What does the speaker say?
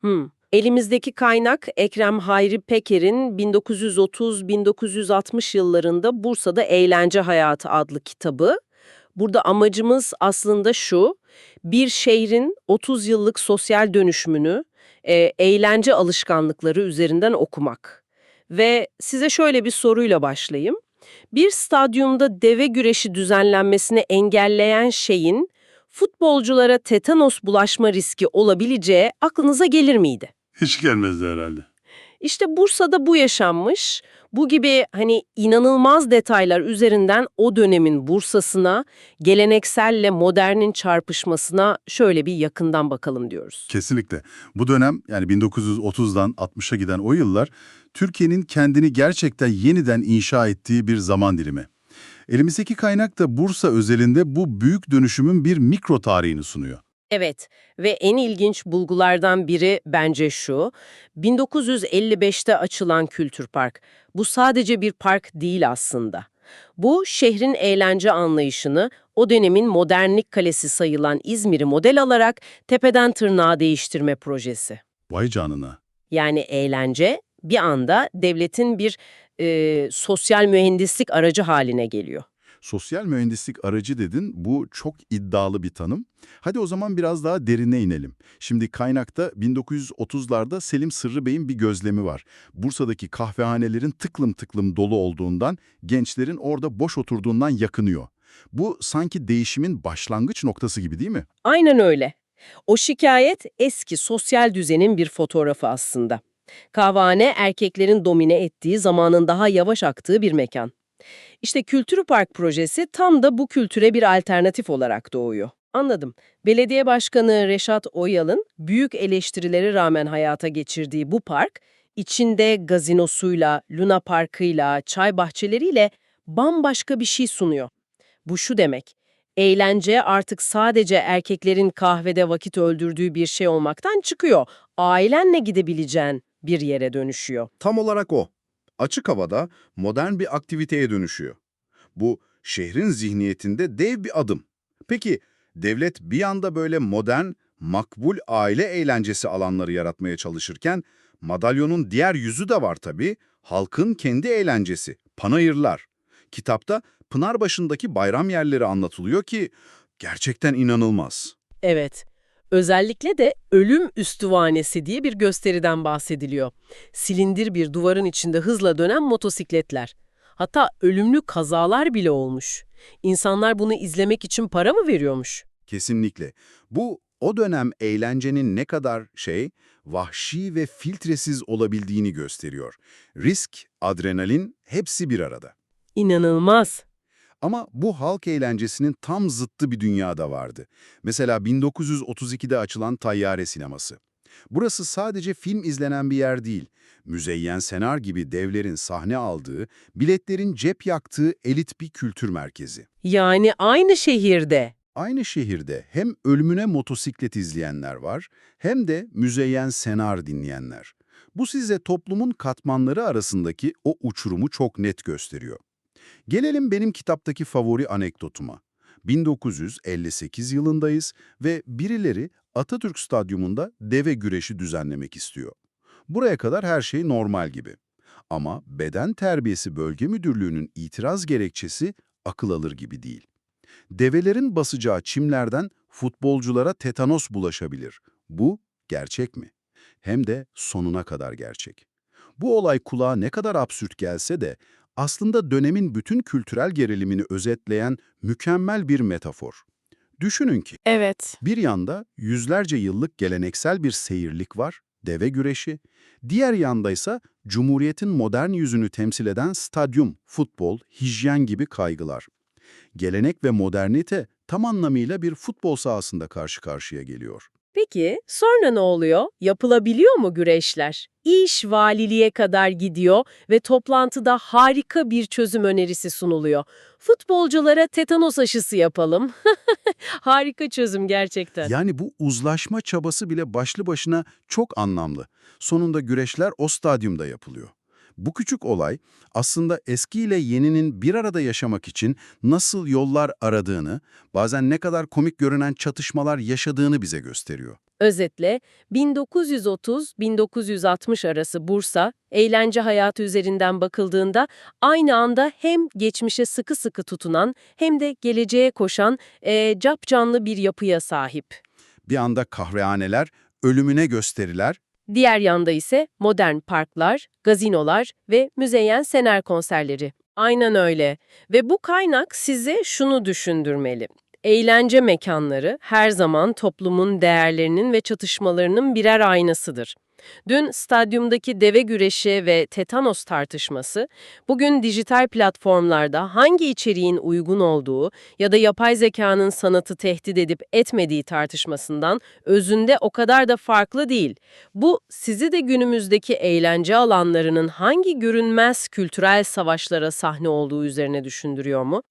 Hmm. Elimizdeki kaynak Ekrem Hayri Peker'in 1930-1960 yıllarında Bursa'da Eğlence Hayatı adlı kitabı. Burada amacımız aslında şu, bir şehrin 30 yıllık sosyal dönüşümünü, e, eğlence alışkanlıkları üzerinden okumak. Ve size şöyle bir soruyla başlayayım. Bir stadyumda deve güreşi düzenlenmesini engelleyen şeyin futbolculara tetanos bulaşma riski olabileceği aklınıza gelir miydi? Hiç gelmezdi herhalde. İşte Bursa'da bu yaşanmış. Bu gibi hani inanılmaz detaylar üzerinden o dönemin Bursa'sına, gelenekselle modernin çarpışmasına şöyle bir yakından bakalım diyoruz. Kesinlikle. Bu dönem yani 1930'dan 60'a giden o yıllar Türkiye'nin kendini gerçekten yeniden inşa ettiği bir zaman dilimi. Elimizdeki kaynak da Bursa özelinde bu büyük dönüşümün bir mikro tarihini sunuyor. Evet ve en ilginç bulgulardan biri bence şu. 1955'te açılan Kültür Park. Bu sadece bir park değil aslında. Bu şehrin eğlence anlayışını o dönemin modernlik kalesi sayılan İzmir'i model alarak tepeden tırnağa değiştirme projesi. Vay canına. Yani eğlence bir anda devletin bir e, sosyal mühendislik aracı haline geliyor. Sosyal mühendislik aracı dedin, bu çok iddialı bir tanım. Hadi o zaman biraz daha derine inelim. Şimdi kaynakta 1930'larda Selim Sırrı Bey'in bir gözlemi var. Bursa'daki kahvehanelerin tıklım tıklım dolu olduğundan, gençlerin orada boş oturduğundan yakınıyor. Bu sanki değişimin başlangıç noktası gibi değil mi? Aynen öyle. O şikayet eski sosyal düzenin bir fotoğrafı aslında. Kahvehane erkeklerin domine ettiği zamanın daha yavaş aktığı bir mekan. İşte Kültür Park projesi tam da bu kültüre bir alternatif olarak doğuyor. Anladım. Belediye Başkanı Reşat Oyal'ın büyük eleştirilere rağmen hayata geçirdiği bu park, içinde gazinosuyla, Luna Parkı'yla, çay bahçeleriyle bambaşka bir şey sunuyor. Bu şu demek, eğlence artık sadece erkeklerin kahvede vakit öldürdüğü bir şey olmaktan çıkıyor. Ailenle gidebileceğin bir yere dönüşüyor. Tam olarak o. Açık havada modern bir aktiviteye dönüşüyor. Bu şehrin zihniyetinde dev bir adım. Peki devlet bir anda böyle modern, makbul aile eğlencesi alanları yaratmaya çalışırken madalyonun diğer yüzü de var tabii. Halkın kendi eğlencesi, panayırlar. Kitapta Pınarbaşı'ndaki bayram yerleri anlatılıyor ki gerçekten inanılmaz. Evet. Özellikle de ölüm üstüvanesi diye bir gösteriden bahsediliyor. Silindir bir duvarın içinde hızla dönen motosikletler. Hatta ölümlü kazalar bile olmuş. İnsanlar bunu izlemek için para mı veriyormuş? Kesinlikle. Bu o dönem eğlencenin ne kadar şey, vahşi ve filtresiz olabildiğini gösteriyor. Risk, adrenalin hepsi bir arada. İnanılmaz. Ama bu halk eğlencesinin tam zıttı bir dünyada vardı. Mesela 1932'de açılan Tayyare Sineması. Burası sadece film izlenen bir yer değil. Müzeyyen Senar gibi devlerin sahne aldığı, biletlerin cep yaktığı elit bir kültür merkezi. Yani aynı şehirde. Aynı şehirde hem ölümüne motosiklet izleyenler var, hem de Müzeyyen Senar dinleyenler. Bu size toplumun katmanları arasındaki o uçurumu çok net gösteriyor. Gelelim benim kitaptaki favori anekdotuma. 1958 yılındayız ve birileri Atatürk Stadyumunda deve güreşi düzenlemek istiyor. Buraya kadar her şey normal gibi. Ama Beden Terbiyesi Bölge Müdürlüğü'nün itiraz gerekçesi akıl alır gibi değil. Develerin basacağı çimlerden futbolculara tetanos bulaşabilir. Bu gerçek mi? Hem de sonuna kadar gerçek. Bu olay kulağa ne kadar absürt gelse de aslında dönemin bütün kültürel gerilimini özetleyen mükemmel bir metafor. Düşünün ki Evet. bir yanda yüzlerce yıllık geleneksel bir seyirlik var, deve güreşi. Diğer yanda ise Cumhuriyet'in modern yüzünü temsil eden stadyum, futbol, hijyen gibi kaygılar. Gelenek ve modernite tam anlamıyla bir futbol sahasında karşı karşıya geliyor. Peki sonra ne oluyor? Yapılabiliyor mu güreşler? İş valiliğe kadar gidiyor ve toplantıda harika bir çözüm önerisi sunuluyor. Futbolculara tetanos aşısı yapalım. harika çözüm gerçekten. Yani bu uzlaşma çabası bile başlı başına çok anlamlı. Sonunda güreşler o stadyumda yapılıyor. Bu küçük olay aslında eski ile yeninin bir arada yaşamak için nasıl yollar aradığını, bazen ne kadar komik görünen çatışmalar yaşadığını bize gösteriyor. Özetle 1930-1960 arası Bursa, eğlence hayatı üzerinden bakıldığında aynı anda hem geçmişe sıkı sıkı tutunan hem de geleceğe koşan e, capcanlı bir yapıya sahip. Bir anda kahvehaneler, ölümüne gösteriler, Diğer yanda ise modern parklar, gazinolar ve müzeyyen sener konserleri. Aynen öyle. Ve bu kaynak size şunu düşündürmeli. Eğlence mekanları her zaman toplumun değerlerinin ve çatışmalarının birer aynasıdır. Dün stadyumdaki deve güreşi ve tetanos tartışması, bugün dijital platformlarda hangi içeriğin uygun olduğu ya da yapay zekanın sanatı tehdit edip etmediği tartışmasından özünde o kadar da farklı değil. Bu sizi de günümüzdeki eğlence alanlarının hangi görünmez kültürel savaşlara sahne olduğu üzerine düşündürüyor mu?